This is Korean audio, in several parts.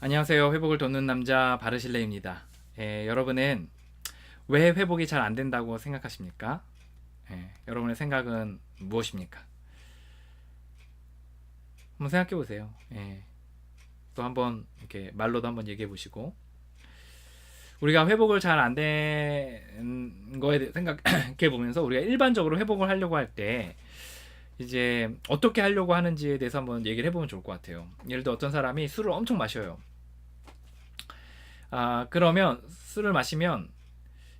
안녕하세요. 회복을 돕는 남자 바르실레입니다. 예, 여러분은 왜 회복이 잘 안 된다고 생각하십니까? 예, 여러분의 생각은 무엇입니까? 한번 생각해 보세요. 예, 또 한번 이렇게 말로도 한번 얘기해 보시고 우리가 회복을 잘 안 된 거에 대해 생각해 보면서 우리가 일반적으로 회복을 하려고 할 때 이제 어떻게 하려고 하는지에 대해서 한번 얘기를 해보면 좋을 것 같아요. 예를 들어 어떤 사람이 술을 엄청 마셔요. 아 그러면 술을 마시면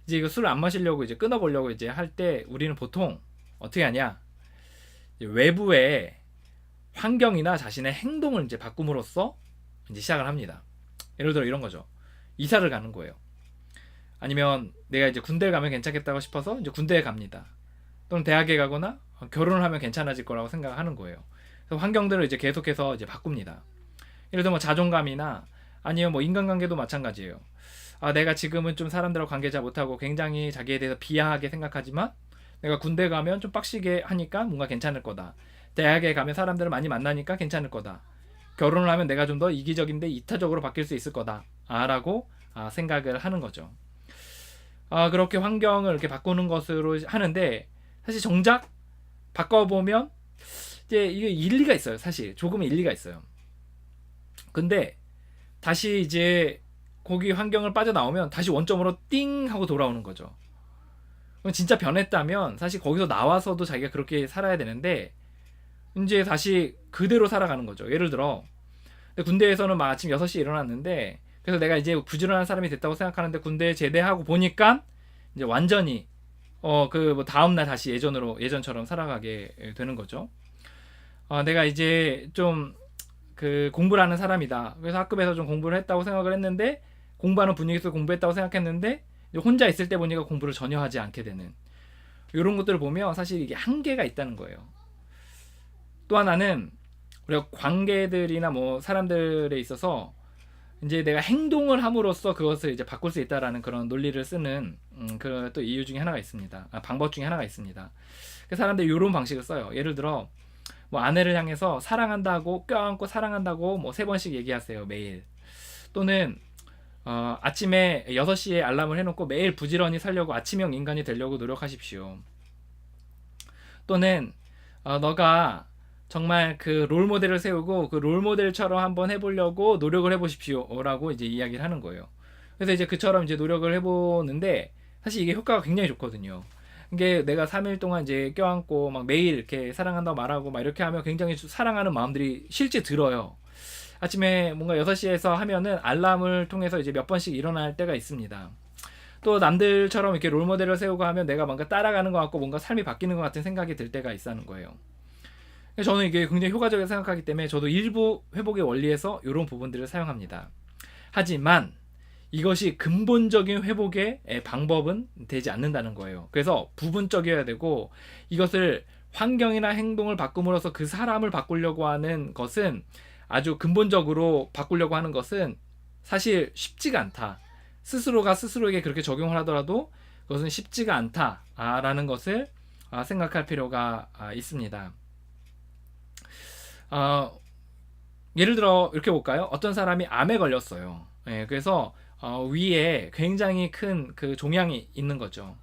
이제 이거 술을 안 마시려고 이제 끊어보려고 이제 할 때 우리는 보통 어떻게 하냐 외부의 환경이나 자신의 행동을 이제 바꿈으로써 이제 시작을 합니다. 예를 들어 이런 거죠. 이사를 가는 거예요. 아니면 내가 이제 군대에 가면 괜찮겠다고 싶어서 이제 군대에 갑니다. 또는 대학에 가거나 결혼을 하면 괜찮아질 거라고 생각하는 거예요. 그래서 환경들을 이제 계속해서 이제 바꿉니다. 예를 들어 뭐 자존감이나 아니면 뭐 인간관계도 마찬가지예요. 아, 내가 지금은 좀 사람들하고 관계 잘 못하고 굉장히 자기에 대해서 비하하게 생각하지만 내가 군대 가면 좀 빡시게 하니까 뭔가 괜찮을 거다. 대학에 가면 사람들을 많이 만나니까 괜찮을 거다. 결혼을 하면 내가 좀 더 이기적인데 이타적으로 바뀔 수 있을 거다. 아, 라고 아, 생각을 하는 거죠. 아, 그렇게 환경을 이렇게 바꾸는 것으로 하는데 사실 정작 바꿔보면 이제 이게 일리가 있어요. 사실 조금 일리가 있어요. 근데 다시 이제 거기 환경을 빠져나오면 다시 원점으로 띵 하고 돌아오는 거죠. 그럼 진짜 변했다면 사실 거기서 나와서도 자기가 그렇게 살아야 되는데 이제 다시 그대로 살아가는 거죠. 예를 들어 군대에서는 막 아침 6시에 일어났는데 그래서 내가 이제 부지런한 사람이 됐다고 생각하는데 군대에 제대하고 보니까 이제 완전히 어 그 뭐 다음 날 다시 예전으로 예전처럼 살아가게 되는 거죠. 어, 내가 이제 좀 그 공부를 하는 사람이다. 그래서 학급에서 좀 공부를 했다고 생각을 했는데 공부하는 분위기에서 공부했다고 생각했는데 혼자 있을 때 보니까 공부를 전혀 하지 않게 되는 이런 것들을 보면 사실 이게 한계가 있다는 거예요. 또 하나는 우리가 관계들이나 뭐 사람들에 있어서 이제 내가 행동을 함으로써 그것을 이제 바꿀 수 있다라는 그런 논리를 쓰는 음, 그런 또 이유 중에 하나가 있습니다. 아, 방법 중에 하나가 있습니다. 그 사람들이 이런 방식을 써요. 예를 들어 뭐 아내를 향해서 사랑한다고 껴안고 사랑한다고 뭐 세 번씩 얘기하세요 매일. 또는 어, 아침에 6시에 알람을 해놓고 매일 부지런히 살려고 아침형 인간이 되려고 노력하십시오. 또는 어, 너가 정말 그 롤 모델을 세우고 그 롤 모델처럼 한번 해보려고 노력을 해보십시오라고 이제 이야기를 하는 거예요. 그래서 이제 그처럼 이제 노력을 해보는데 사실 이게 효과가 굉장히 좋거든요. 이게 내가 3일 동안 이제 껴안고 막 매일 이렇게 사랑한다고 말하고 막 이렇게 하면 굉장히 사랑하는 마음들이 실제 들어요. 아침에 뭔가 6시에서 하면은 알람을 통해서 이제 몇 번씩 일어날 때가 있습니다. 또 남들처럼 이렇게 롤 모델을 세우고 하면 내가 뭔가 따라가는 것 같고 뭔가 삶이 바뀌는 것 같은 생각이 들 때가 있다는 거예요. 저는 이게 굉장히 효과적이라고 생각하기 때문에 저도 일부 회복의 원리에서 이런 부분들을 사용합니다. 하지만 이것이 근본적인 회복의 방법은 되지 않는다는 거예요. 그래서 부분적이어야 되고 이것을 환경이나 행동을 바꿈으로써 그 사람을 바꾸려고 하는 것은 아주 근본적으로 바꾸려고 하는 것은 사실 쉽지가 않다. 스스로가 스스로에게 그렇게 적용을 하더라도 그것은 쉽지가 않다라는 것을 생각할 필요가 있습니다. 어, 예를 들어 이렇게 볼까요? 어떤 사람이 암에 걸렸어요. 예, 그래서 어, 위에 굉장히 큰 그 종양이 있는 거죠.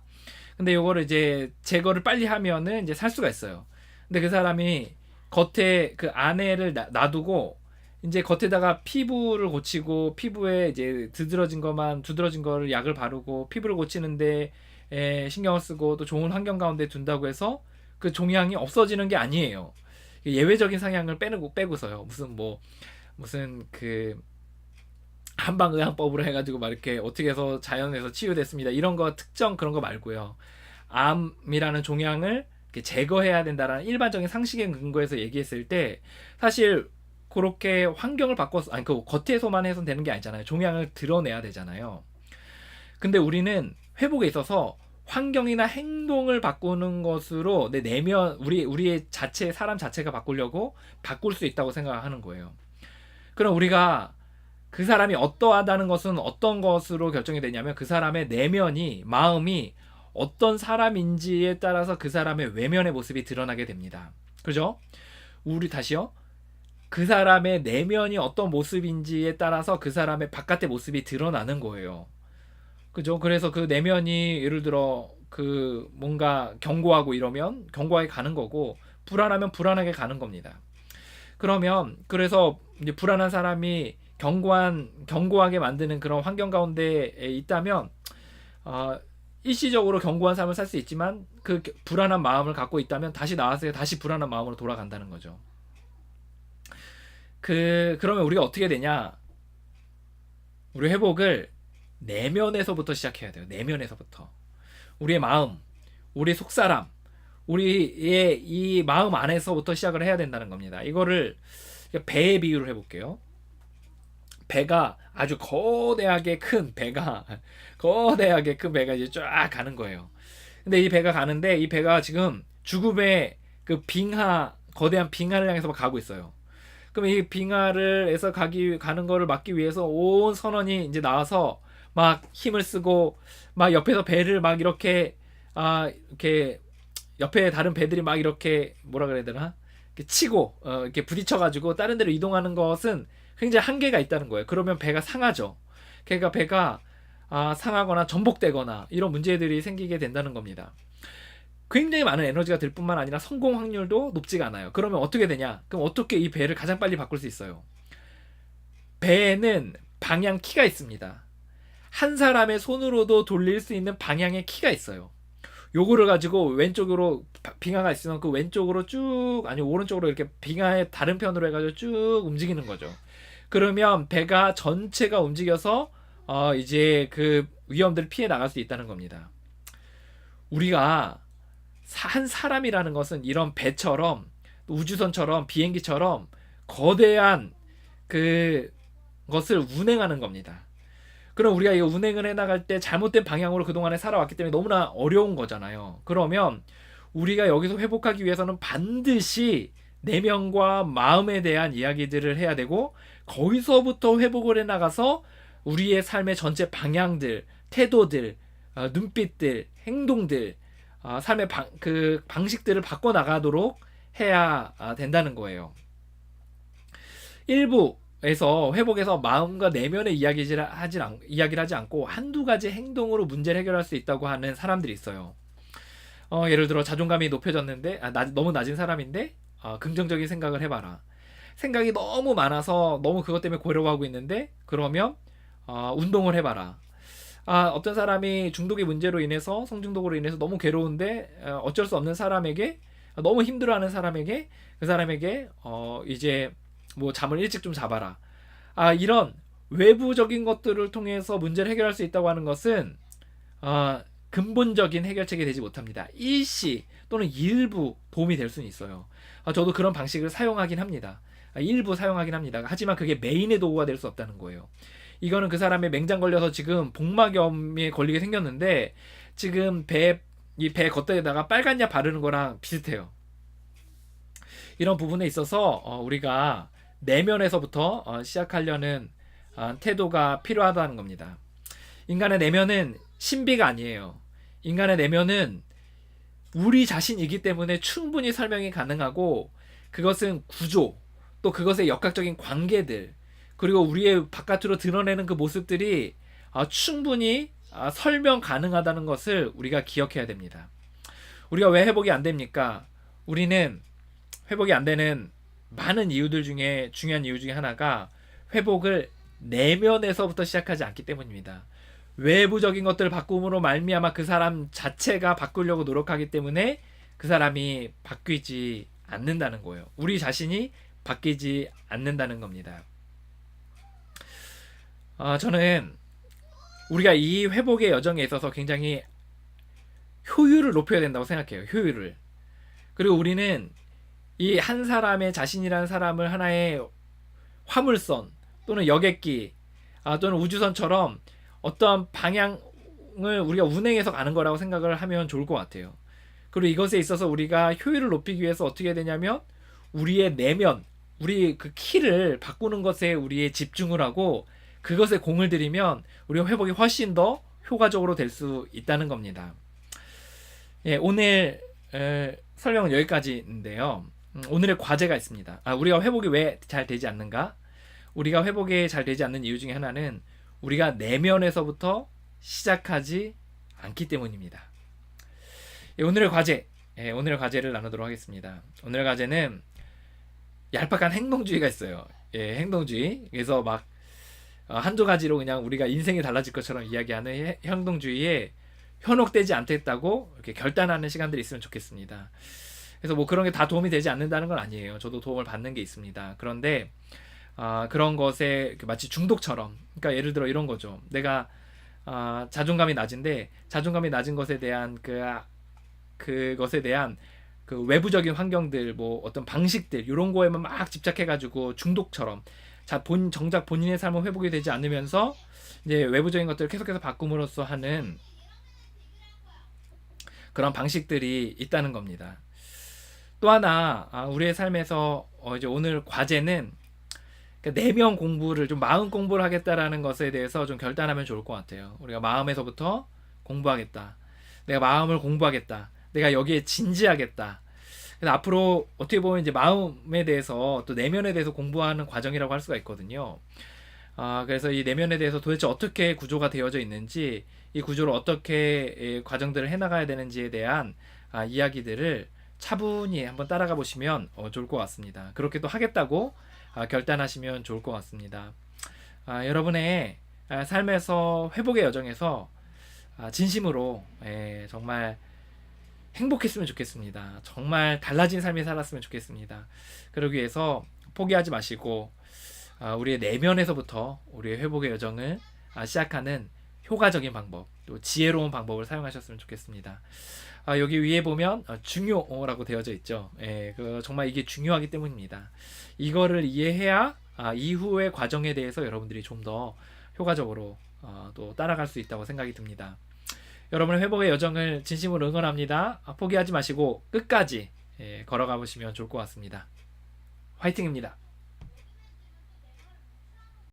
근데 요거를 이제 제거를 빨리 하면은 이제 살 수가 있어요. 근데 그 사람이 겉에 그 안에를 놔두고 이제 겉에다가 피부를 고치고 피부에 이제 드드러진 것만 두드러진 거를 약을 바르고 피부를 고치는데 에, 신경을 쓰고 또 좋은 환경 가운데 둔다고 해서 그 종양이 없어지는 게 아니에요. 예외적인 상향을 빼고 빼고서요. 무슨 뭐 무슨 그 한방 의학법으로 해가지고 막 이렇게 어떻게 해서 자연에서 치유됐습니다. 이런 거 특정 그런 거 말고요. 암이라는 종양을 제거해야 된다라는 일반적인 상식의 근거에서 얘기했을 때 사실 그렇게 환경을 바꿔서 아니 그 겉에서만 해서는 되는 게 아니잖아요. 종양을 드러내야 되잖아요. 근데 우리는 회복에 있어서 환경이나 행동을 바꾸는 것으로 내 내면 우리 우리의 자체 사람 자체가 바꾸려고 바꿀 수 있다고 생각하는 거예요. 그럼 우리가 그 사람이 어떠하다는 것은 어떤 것으로 결정이 되냐면 그 사람의 내면이 마음이 어떤 사람인지에 따라서 그 사람의 외면의 모습이 드러나게 됩니다. 그죠? 우리 다시요. 그 사람의 내면이 어떤 모습인지에 따라서 그 사람의 바깥의 모습이 드러나는 거예요. 그죠? 그래서 그 내면이 예를 들어 그 뭔가 견고하고 이러면 견고하게 가는 거고 불안하면 불안하게 가는 겁니다. 그러면 그래서 이제 불안한 사람이 견고한 견고하게 만드는 그런 환경 가운데에 있다면 어, 일시적으로 견고한 삶을 살 수 있지만 그 불안한 마음을 갖고 있다면 다시 나와서 다시 불안한 마음으로 돌아간다는 거죠. 그 그러면 우리가 어떻게 되냐? 우리 회복을 내면에서부터 시작해야 돼요. 내면에서부터. 우리의 마음, 우리 속사람, 우리의 이 마음 안에서부터 시작을 해야 된다는 겁니다. 이거를 배의 비유를 해볼게요. 배가 아주 거대하게 큰 배가 거대하게 큰 배가 이제 쫙 가는 거예요. 근데 이 배가 가는데 이 배가 지금 죽음의 그 빙하 거대한 빙하를 향해서 막 가고 있어요. 그럼 이 빙하를 해서 가기 가는 거를 막기 위해서 온 선원이 이제 나와서 막 힘을 쓰고 막 옆에서 배를 막 이렇게 아 이렇게 옆에 다른 배들이 막 이렇게 뭐라 그래야 되나 이렇게 치고 어, 이렇게 부딪혀 가지고 다른 데로 이동하는 것은 굉장히 한계가 있다는 거예요. 그러면 배가 상하죠. 그러니까 배가 아, 상하거나 전복되거나 이런 문제들이 생기게 된다는 겁니다. 굉장히 많은 에너지가 들 뿐만 아니라 성공 확률도 높지가 않아요. 그러면 어떻게 되냐? 그럼 어떻게 이 배를 가장 빨리 바꿀 수 있어요? 배에는 방향 키가 있습니다. 한 사람의 손으로도 돌릴 수 있는 방향의 키가 있어요. 요거를 가지고 왼쪽으로 빙하가 있으면 그 왼쪽으로 쭉 아니 오른쪽으로 이렇게 빙하의 다른 편으로 해가지고 쭉 움직이는 거죠. 그러면 배가 전체가 움직여서 어 이제 그 위험들을 피해 나갈 수 있다는 겁니다. 우리가 한 사람이라는 것은 이런 배처럼 우주선처럼 비행기처럼 거대한 그 것을 운행하는 겁니다. 그럼 우리가 이 운행을 해나갈 때 잘못된 방향으로 그동안에 살아왔기 때문에 너무나 어려운 거잖아요. 그러면 우리가 여기서 회복하기 위해서는 반드시 내면과 마음에 대한 이야기들을 해야 되고 거기서부터 회복을 해 나가서 우리의 삶의 전체 방향들, 태도들, 어, 눈빛들, 행동들, 어, 삶의 방, 그 방식들을 바꿔 나가도록 해야 아, 된다는 거예요. 일부 에서 회복에서 마음과 내면의 이야기를 하지 않, 이야기를 하지 않고 한두 가지 행동으로 문제를 해결할 수 있다고 하는 사람들이 있어요. 어, 예를 들어 자존감이 높여졌는데 아, 나, 너무 낮은 사람인데 어, 긍정적인 생각을 해봐라. 생각이 너무 많아서 너무 그것 때문에 고려하고 있는데 그러면 어, 운동을 해봐라. 아, 어떤 사람이 중독의 문제로 인해서 성중독으로 인해서 너무 괴로운데 어, 어쩔 수 없는 사람에게 너무 힘들어하는 사람에게 그 사람에게 어, 이제 뭐 잠을 일찍 좀 자봐라. 아, 이런 외부적인 것들을 통해서 문제를 해결할 수 있다고 하는 것은 어, 근본적인 해결책이 되지 못합니다. 일시 또는 일부 도움이 될 수는 있어요. 아, 저도 그런 방식을 사용하긴 합니다. 아, 일부 사용하긴 합니다. 하지만 그게 메인의 도구가 될 수 없다는 거예요. 이거는 그 사람의 맹장 걸려서 지금 복막염에 걸리게 생겼는데 지금 배 이 배 겉에다가 빨간 약 바르는 거랑 비슷해요. 이런 부분에 있어서 어, 우리가 내면에서부터 어, 시작하려는 어, 태도가 필요하다는 겁니다. 인간의 내면은 신비가 아니에요. 인간의 내면은 우리 자신이기 때문에 충분히 설명이 가능하고 그것은 구조 또 그것의 역학적인 관계들 그리고 우리의 바깥으로 드러내는 그 모습들이 아, 충분히 아, 설명 가능하다는 것을 우리가 기억해야 됩니다. 우리가 왜 회복이 안 됩니까? 우리는 회복이 안 되는 많은 이유들 중에 중요한 이유 중에 하나가 회복을 내면에서부터 시작하지 않기 때문입니다. 외부적인 것들을 바꿈으로 말미암아 그 사람 자체가 바꾸려고 노력하기 때문에 그 사람이 바뀌지 않는다는 거예요. 우리 자신이 바뀌지 않는다는 겁니다. 어, 저는 우리가 이 회복의 여정에 있어서 굉장히 효율을 높여야 된다고 생각해요. 효율을. 그리고 우리는 이 한 사람의 자신이라는 사람을 하나의 화물선 또는 여객기 아, 또는 우주선처럼 어떠한 방향을 우리가 운행해서 가는 거라고 생각을 하면 좋을 것 같아요. 그리고 이것에 있어서 우리가 효율을 높이기 위해서 어떻게 해야 되냐면 우리의 내면, 우리 그 키를 바꾸는 것에 우리의 집중을 하고 그것에 공을 들이면 우리가 회복이 훨씬 더 효과적으로 될 수 있다는 겁니다. 예, 오늘 에, 설명은 여기까지인데요. 음, 오늘의 과제가 있습니다. 아, 우리가 회복이 왜 잘 되지 않는가? 우리가 회복이 잘 되지 않는 이유 중에 하나는 우리가 내면에서부터 시작하지 않기 때문입니다. 예, 오늘의 과제, 예, 오늘의 과제를 나누도록 하겠습니다. 오늘의 과제는 얄팍한 행동주의가 있어요. 예, 행동주의. 그래서 막 어, 한두 가지로 그냥 우리가 인생이 달라질 것처럼 이야기하는 해- 행동주의에 현혹되지 않겠다고 이렇게 결단하는 시간들이 있으면 좋겠습니다. 그래서 뭐 그런 게 다 도움이 되지 않는다는 건 아니에요. 저도 도움을 받는 게 있습니다. 그런데 아, 그런 것에 마치 중독처럼, 그러니까 예를 들어 이런 거죠. 내가 아, 자존감이 낮은데 자존감이 낮은 것에 대한 그 그것에 대한 그 외부적인 환경들, 뭐 어떤 방식들 이런 거에만 막 집착해 가지고 중독처럼 자 본 정작 본인의 삶은 회복이 되지 않으면서 이제 외부적인 것들을 계속해서 바꿈으로써 하는 그런 방식들이 있다는 겁니다. 또 하나 아, 우리의 삶에서 어, 이제 오늘 과제는 그러니까 내면 공부를 좀 마음 공부를 하겠다라는 것에 대해서 좀 결단하면 좋을 것 같아요. 우리가 마음에서부터 공부하겠다. 내가 마음을 공부하겠다. 내가 여기에 진지하겠다. 앞으로 어떻게 보면 이제 마음에 대해서 또 내면에 대해서 공부하는 과정이라고 할 수가 있거든요. 아, 그래서 이 내면에 대해서 도대체 어떻게 구조가 되어져 있는지, 이 구조를 어떻게 예, 과정들을 해나가야 되는지에 대한 아, 이야기들을 차분히 한번 따라가 보시면 어, 좋을 것 같습니다. 그렇게 또 하겠다고 아, 결단하시면 좋을 것 같습니다. 아, 여러분의 아, 삶에서 회복의 여정에서 아, 진심으로 예, 정말 행복했으면 좋겠습니다. 정말 달라진 삶이 살았으면 좋겠습니다. 그러기 위해서 포기하지 마시고 아, 우리의 내면에서부터 우리의 회복의 여정을 아, 시작하는 효과적인 방법, 또 지혜로운 방법을 사용하셨으면 좋겠습니다. 아, 여기 위에 보면 어, 중요라고 되어져 있죠. 예, 그 정말 이게 중요하기 때문입니다. 이거를 이해해야 아, 이후의 과정에 대해서 여러분들이 좀 더 효과적으로 어, 또 따라갈 수 있다고 생각이 듭니다. 여러분의 회복의 여정을 진심으로 응원합니다. 아, 포기하지 마시고 끝까지 예, 걸어가 보시면 좋을 것 같습니다. 화이팅입니다.